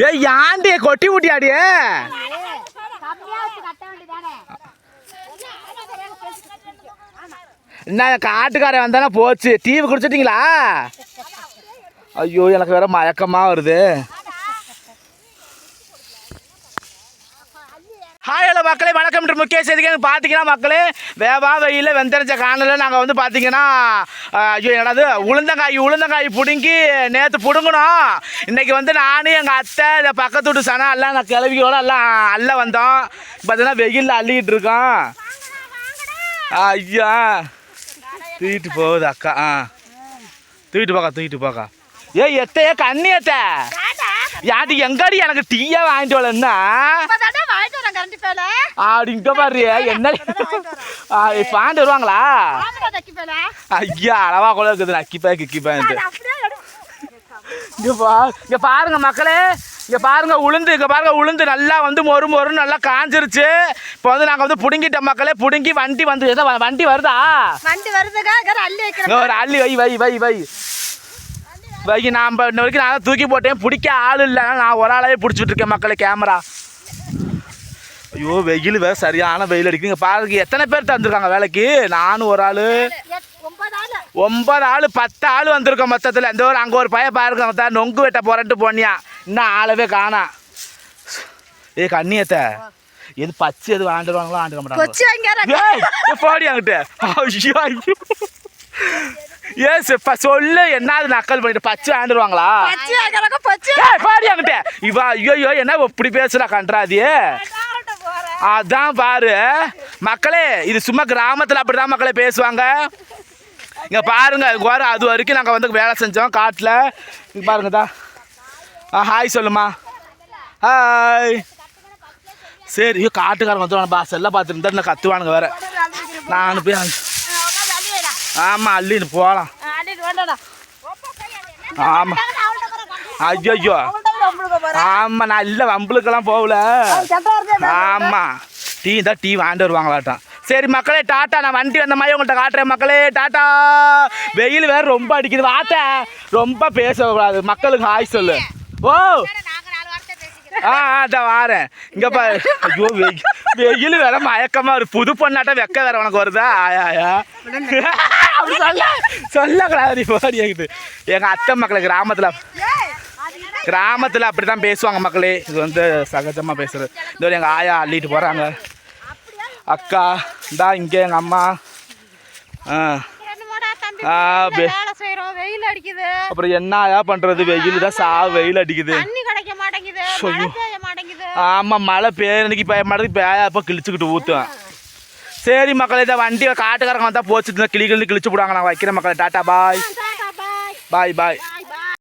ஏ யாண்டிய கொட்டி ஊட்டியாடியே என்ன காட்டுக்காரன் வந்தானே போச்சு. டிவி குடிச்சிட்டிங்களா? ஐயோ எனக்கு வேற மயக்கமாக வருது. ஹாய் ஹலோ மக்களே வணக்கம் என்று முக்கிய செய்திகள் பார்த்தீங்கன்னா மக்களே வேவா வெயில வெந்தரிச்ச காணல நாங்கள் வந்து பார்த்தீங்கன்னா ஐயோ என்னது உளுந்தங்காய் உளுந்தங்காய் பிடுங்கி நேற்று பிடுங்கணும் இன்னைக்கு வந்து நான் எங்கள் அத்தை இந்த பக்கத்து வீட்டு சனம் எல்லாம் நான் கிளவியோட எல்லாம் அள்ள வந்தோம். பார்த்தீங்கன்னா வெயிலில் அள்ளிக்கிட்டு இருக்கோம். ஐயா தூக்கிட்டு போகுது அக்கா ஆ. தூக்கிட்டு போக்கா தூக்கிட்டு போக்கா ஏய் எத்தையே கண்ணி எத்த. யாடி எங்காடி எனக்கு டீயா வாங்கிட்டு வரலன்னா ஆடி இங்க பாரு என்ன? வாங்கிட்டு வருவாங்களா? ஐயா அளவா கூட இருக்குது நக்கிப்பா கிக்கிப்பான்ட்டு அப்படியே எடு இங்க பாருங்க மக்களே இங்க பாருங்க உளுந்து இங்க பாருங்க உளுந்து நல்லா வந்து மொறு மொறுன்னு நல்லா காஞ்சிருச்சு. இப்போ வந்து நாங்கள் வந்து புடுங்கிட்டோம் மக்களே புடுங்கி வண்டி வந்து வ- வண்டி வருதா? வண்டி ஒரு அள்ளி வை வை வை வை. வை நான் இன்ன வரைக்கும் நான் தூக்கி போட்டேன் பிடிக்க ஆள் இல்லை நான் ஒரு ஆளாவே பிடிச்சிட்டு இருக்கேன் மக்களே கேமரா. ஐயோ வெயில் வேற சரியான வெயில் அடிக்குது. இங்க பாருங்க எத்தனை பேர் தந்துருக்காங்க வேலைக்கு? நானும் ஒரு ஆள். ஒன்பது ஆளு பத்து ஆள் வந்திருக்கோம் மொத்தத்தில். இந்த ஒரு அங்கே ஒரு பையன் பாருங்க தான் நொங்கு வெட்ட போறேன்ட்டு போனியா இன்னும் ஆளவே காணா. ஏ கண்ணியத்த. எது பச்சை எது வாண்டுருவாங்களோ வாண்டுக்க மாட்டாங்க போடி அங்கிட்டு. ஐயோ ஐயோ. ஏ சிப்பா சொல்லு என்ன அது நக்கல் பண்ணிட்டு பச்சை ஆண்டுருவாங்களா? பாடி அங்கிட்ட. இவா ஐயோ என்ன இப்படி பேசுறா கன்றாதி வாங்கிட்டு போறேன் அதான் பாரு. மக்களே இது சும்மா கிராமத்தில் அப்படிதான் மக்களே பேசுவாங்க. இங்க பாருங்க பாரு அது வரைக்கும் நாங்கள் வந்து வேலை செஞ்சோம் காட்டில். இங்க பாருங்க தா ஆ ஹாய் சொல்லுமா. ஹாய் சரி ஐயோ காட்டுக்காரங்க வந்துடுவாங்க பாஸ் எல்லாம் பார்த்துட்டு இருந்தா கத்துவானுங்க வேற. நான் போய் ஆமாம் அள்ளின்னு போகலாம் ஆமாம் ஐயோ ஆமாம் நான் இல்லை வம்பளுக்கெல்லாம் போகல. ஆமாம் டீ தான் டீ வாங்கிட்டு வருவாங்களாட்டம். சரி மக்களே டாட்டா நான் வண்டி வந்த மாதிரி உங்கள்கிட்ட காட்டுறேன் மக்களே. டாட்டா வெயில் வேற ரொம்ப அடிக்குது. வாத்த. ரொம்ப பேசக்கூடாது மக்களுக்கு ஹாய் சொல்லு. ஓ. ஆ அதான் வாரேன். இங்க பா. ஐயோ வெயில் வெயில் வேற மயக்கமா இருக்கு. புது பொண்ணாட்டம் வெக்க வேற உனக்கு வருதா? ஆயா ஆயா. அப்படி சொல்ல சொல்லக்கூடாது நீ போடி என்கிட்ட. எங்க அத்தை மக்கள் கிராமத்துல கிராமத்தில் அப்படி தான் பேசுவாங்க மக்களே. இது வந்து சகஜமாக பேசுறது. இந்த ஒரு எங்கள் ஆயா அள்ளிட்டு போகிறாங்க அக்கா இந்தா இங்கே எங்கள் அம்மா. ஆ. வெயில் அடிக்குது அப்புறம் என்ன ஆயா பண்ணுறது வெயில் தான் சா வெயில் அடிக்குது. மழை ஆமாம் மழை பேரணிக்கு பெய்ய மாட்டேங்குது பேயா இப்போ கிழிச்சுக்கிட்டு ஊற்றுவேன் சரி மக்களே இந்த வண்டி காட்டுக்காரங்க வந்தால் போச்சு கிளி கிளி கிழிச்சு விடுவாங்க நான் வைக்கிறேன் மக்களே. Tata bye. Tata bye. Bye bye.